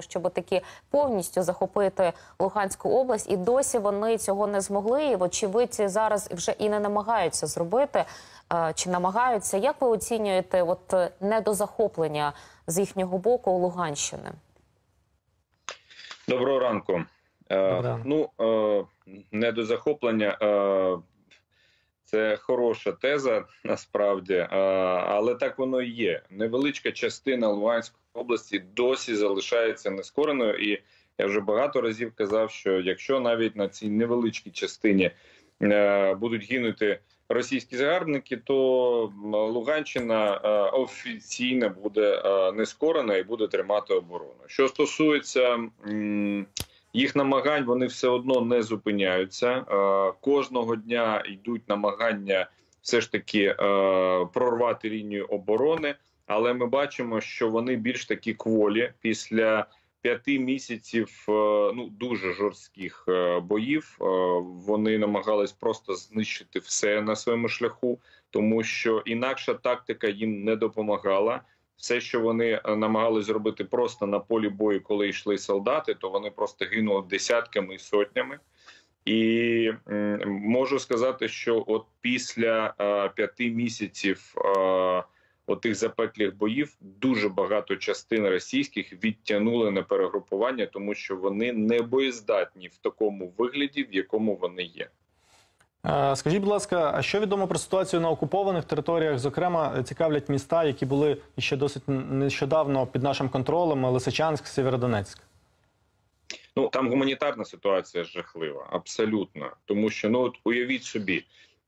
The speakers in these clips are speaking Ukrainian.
щоб таки повністю захопити Луганську область, і досі вони цього не змогли. І вочевидь зараз вже і не намагаються зробити. Е, Чи намагаються? Як ви оцінюєте от е, недозахоплення з їхнього боку Луганщини? Доброго ранку. Е, Доброго. Ну е, не до захоплення. Е, це хороша теза насправді, але так воно і є. Невеличка частина Луганської області досі залишається нескореною, і я вже багато разів казав, що якщо навіть на цій невеличкій частині е, будуть гинути російські загарбники, то Луганщина е, офіційно буде е, нескорена і буде тримати оборону. Що стосується їх намагань, вони все одно не зупиняються. Е, Кожного дня йдуть намагання все ж таки е, прорвати лінію оборони, але ми бачимо, що вони більш такі кволі після п'яти місяців е, ну дуже жорстких боїв. Вони намагались просто знищити все на своєму шляху, тому що інакша тактика їм не допомагала. Все, що вони е, намагались зробити просто на полі бою, коли йшли солдати, то вони просто гинули десятками і сотнями. І можу сказати, що от після е, п'яти місяців е, отих запеклих боїв дуже багато частин російських відтягнули на перегрупування, тому що вони не боєздатні в такому вигляді, в якому вони є. Е, Скажіть, будь ласка, а що відомо про ситуацію на окупованих територіях? Зокрема, е, цікавлять міста, які були ще досить нещодавно під нашим контролем: Лисичанськ, Сєвєродонецьк. Ну там гуманітарна ситуація жахлива, абсолютно. Тому що ну от уявіть собі,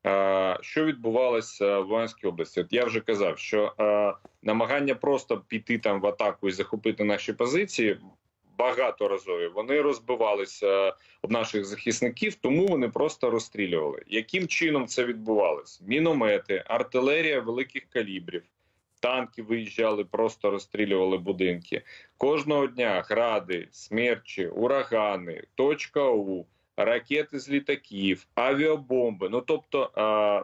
е, що відбувалося в Луганській області. От я вже казав, що е, намагання просто піти там в атаку і захопити наші позиції багаторазові. Вони розбивалися об наших захисників, тому вони просто розстрілювали. Яким чином це відбувалося? Міномети, артилерія великих калібрів. Танки виїжджали, просто розстрілювали будинки. Кожного дня гради, смерчі, урагани, точка У, ракети з літаків, авіабомби. Ну тобто,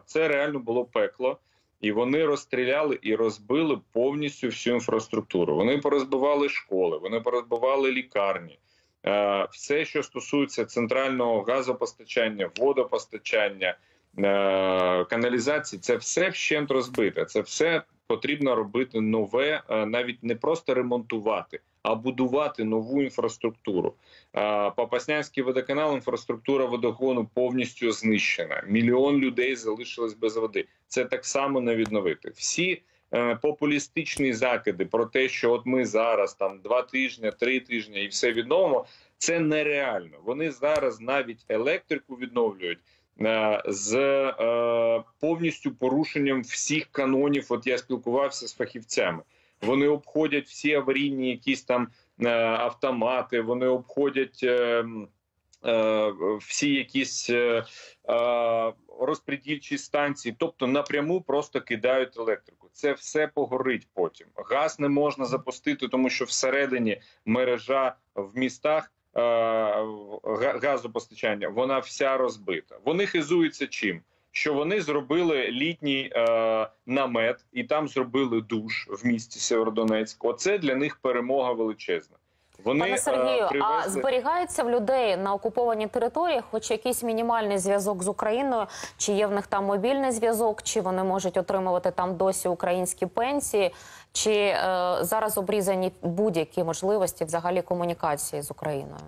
це реально було пекло, і вони розстріляли і розбили повністю всю інфраструктуру. Вони порозбивали школи, вони порозбивали лікарні. Е, Все, що стосується центрального газопостачання, водопостачання, е, каналізації, це все вщент розбите. Це все потрібно робити нове, е, навіть не просто ремонтувати, а будувати нову інфраструктуру. Е, Попаснянський водоканал, інфраструктура водогону повністю знищена. Мільйон людей залишилось без води. Це так само не відновити. Всі е, популістичні закиди про те, що от ми зараз там два тижні, три тижні і все відновимо. Це нереально. Вони зараз навіть електрику відновлюють з е, повністю порушенням всіх канонів. От я спілкувався з фахівцями. Вони обходять всі аварійні якісь там е, автомати, вони обходять е, е, всі якісь е, е, розпредільчі станції, тобто напряму просто кидають електрику. Це все погорить потім. Газ не можна запустити, тому що всередині мережа в містах. Е, Газопостачання вона вся розбита. Вони хизуються чим? Що вони зробили літній е, намет і там зробили душ в місті Сєвєродонецьк. Оце для них перемога величезна. Вони Пане е, Сергію, а зберігається в людей на окупованій території хоч якийсь мінімальний зв'язок з Україною? Чи є в них там мобільний зв'язок, чи вони можуть отримувати там досі українські пенсії, чи е, зараз обрізані будь-які можливості взагалі комунікації з Україною?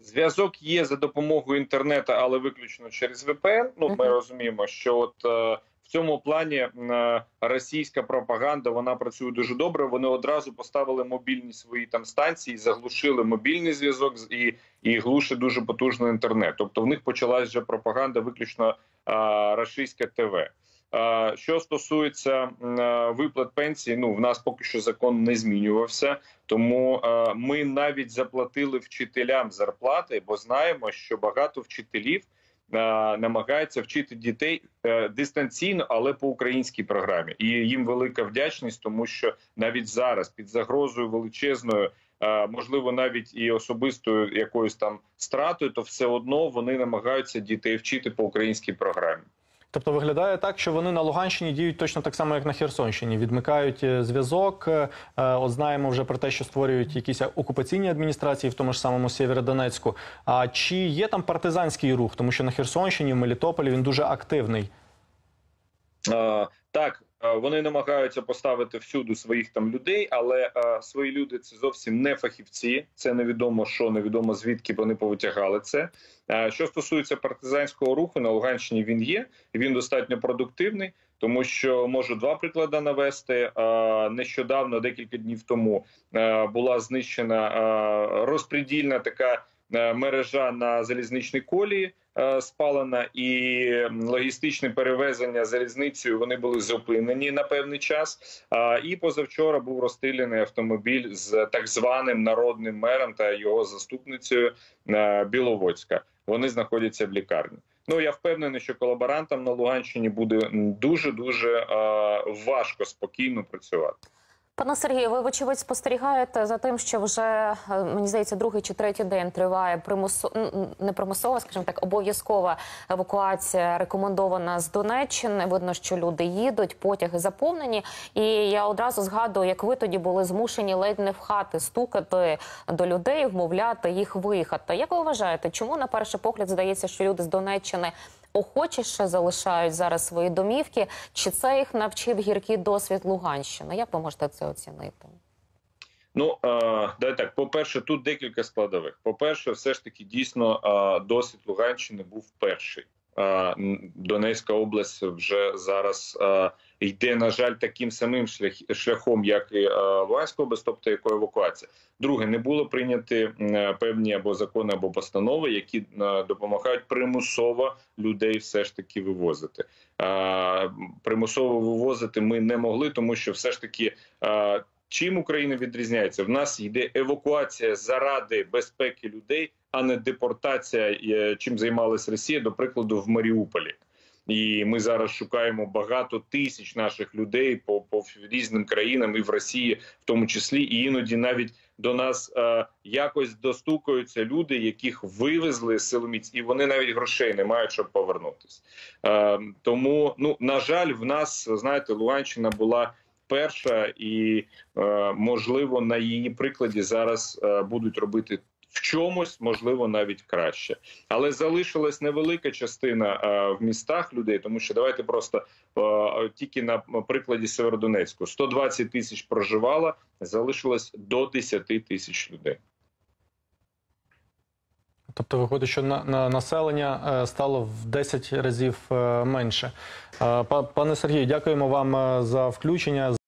Зв'язок є за допомогою інтернету, але виключно через VPN. Ну ми розуміємо, що от е, в цьому плані е, російська пропаганда вона працює дуже добре. Вони одразу поставили мобільні свої там станції, заглушили мобільний зв'язок і, і глушить дуже потужний інтернет. Тобто в них почалась вже пропаганда виключно е, російське ТВ. Е, Що стосується виплат пенсії, ну в нас поки що закон не змінювався. Тому ми навіть заплатили вчителям зарплати, бо знаємо, що багато вчителів е, намагаються вчити дітей е, дистанційно, але по українській програмі. І їм велика вдячність, тому що навіть зараз під загрозою величезною. е, Можливо, навіть і особистою якоюсь там стратою, то все одно вони намагаються дітей вчити по українській програмі. Тобто виглядає так, що вони на Луганщині діють точно так само, як на Херсонщині. Відмикають е, зв'язок. Е, От знаємо вже про те, що створюють якісь окупаційні адміністрації в тому ж самому Сєвєродонецьку. А чи є там партизанський рух? Тому що на Херсонщині, в Мелітополі він дуже активний. Е, Так, е, вони намагаються поставити всюди своїх там людей, але е, свої люди це зовсім не фахівці. Це невідомо що, невідомо звідки вони повитягали це. Е, Що стосується партизанського руху на Луганщині, він є. Він достатньо продуктивний, тому що можу два приклади навести. Е, Нещодавно, декілька днів тому, е, була знищена е, розпредільна така мережа на залізничній колії спалена, і логістичне перевезення залізницею вони були зупинені на певний час. І позавчора був розстріляний автомобіль з так званим народним мером та його заступницею е, Біловодська. Вони знаходяться в лікарні. Ну я впевнений, що колаборантам на Луганщині буде дуже дуже важко спокійно працювати. Пане Сергію, ви вочевидь спостерігаєте за тим, що вже е, мені здається, другий чи третій день триває примусо... м, не примусова, скажімо так, обов'язкова евакуація рекомендована з Донеччини. Видно, що люди їдуть, потяги заповнені. І я одразу згадую, як ви тоді були змушені ледь не в хати стукати до людей, вмовляти їх виїхати. Як ви вважаєте, чому на перший погляд здається, що люди з Донеччини охочіше залишають зараз свої домівки? Чи це їх навчив гіркий досвід Луганщини? Як ви можете це оцінити? Ну е, так. По перше, тут декілька складових. По перше, все ж таки дійсно досвід Луганщини був перший. Донецька область вже зараз йде, на жаль, таким самим шлях, шляхом, як і е, Луганська область, тобто якої евакуація. Друге, не було прийняті м, е, певні або закони, або постанови, які е, допомагають примусово людей все ж таки вивозити. Примусово вивозити ми не могли, тому що все ж таки. Чим Україна відрізняється? В нас йде евакуація заради безпеки людей, а не депортація, чим займалась Росія, до прикладу, в Маріуполі. І ми зараз шукаємо багато тисяч наших людей по, по різним країнам і в Росії, в тому числі, і іноді навіть до нас е, якось достукаються люди, яких вивезли з силоміць, і вони навіть грошей не мають, щоб повернутися. Е, тому, ну на жаль, в нас знаєте, Луганщина була перша, і е, можливо на її прикладі зараз е, будуть робити в чомусь, можливо, навіть краще, але залишилась невелика частина е, в містах людей, тому що давайте просто е, тільки на прикладі Северодонецьку 120 тисяч проживало, залишилось до 10 тисяч людей. Тобто виходить, що на, на населення е, стало в 10 разів менше. Па- Пане Сергію, дякуємо вам за включення.